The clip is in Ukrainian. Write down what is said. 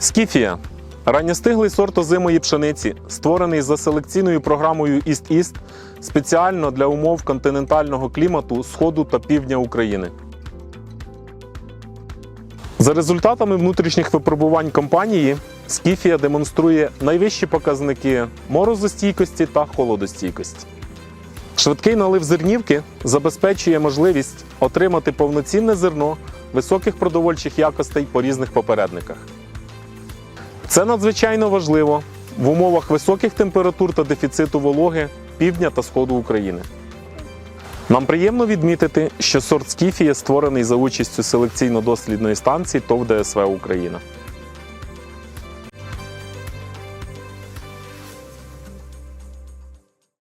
Скіфія ранньостиглий сорт озимої пшениці, створений за селекційною програмою Іст-Іст спеціально для умов континентального клімату Сходу та півдня України. За результатами внутрішніх випробувань компанії, Скіфія демонструє найвищі показники морозостійкості та холодостійкості. Швидкий налив зернівки забезпечує можливість отримати повноцінне зерно високих продовольчих якостей по різних попередниках. Це надзвичайно важливо в умовах високих температур та дефіциту вологи півдня та сходу України. Нам приємно відмітити, що сорт Скіфія створений за участю селекційно-дослідної станції ТОВ ДСВ Україна.